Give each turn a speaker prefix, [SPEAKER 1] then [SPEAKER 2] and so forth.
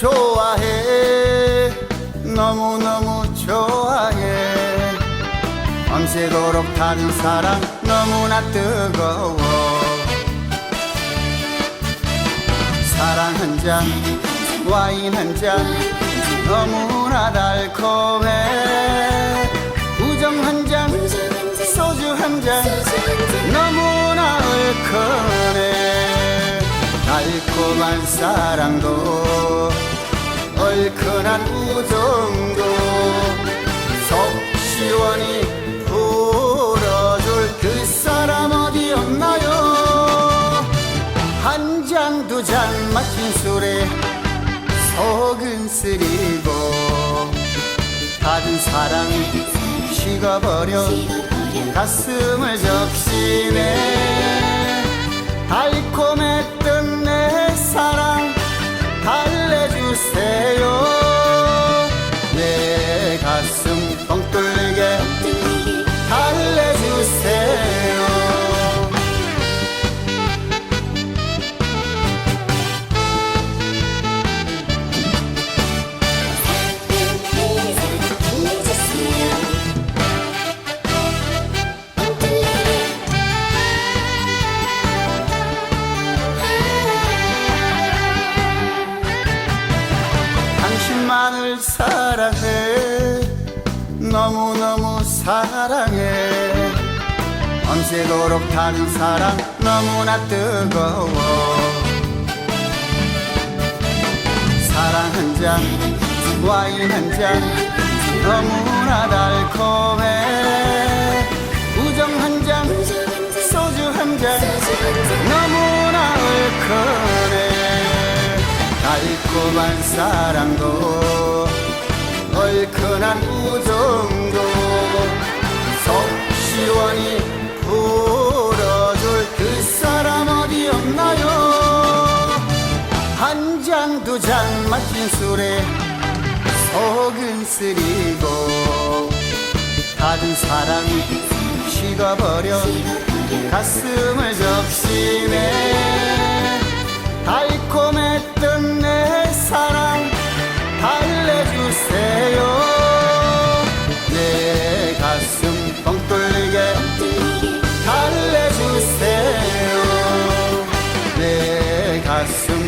[SPEAKER 1] 좋아해. 너무너무 좋아해. 밤새도록 타는 사랑 너무나 뜨거워. 사랑 한 잔 와인 한 잔 너무나 달콤해. 우정 한 잔 소주 한 잔 너무나 얼큰해. 달콤한 사랑도 얼큰한 우정도 속 시원히 불어줄 그 사람 어디 없나요? 한 잔 두 잔 마신 술에 속은 쓰리고 받은 사랑 식어버려 가슴을 적시네. 달콤했던 내 사랑 달래주세요 당신만을 사랑해. 너무너무 사랑해. 밤새도록 타는 사랑 너무나 뜨거워. 사랑 한 잔 와인 한 잔 너무나 달콤 달콤한 사랑도 얼큰한 우정도 속 시원히 불어줄 그 사람 어디 없나요? 한 잔 두 잔 마신 술에 속은 쓰리고 받은 사랑 식어버려 가슴을 적시네 달콤했 coração.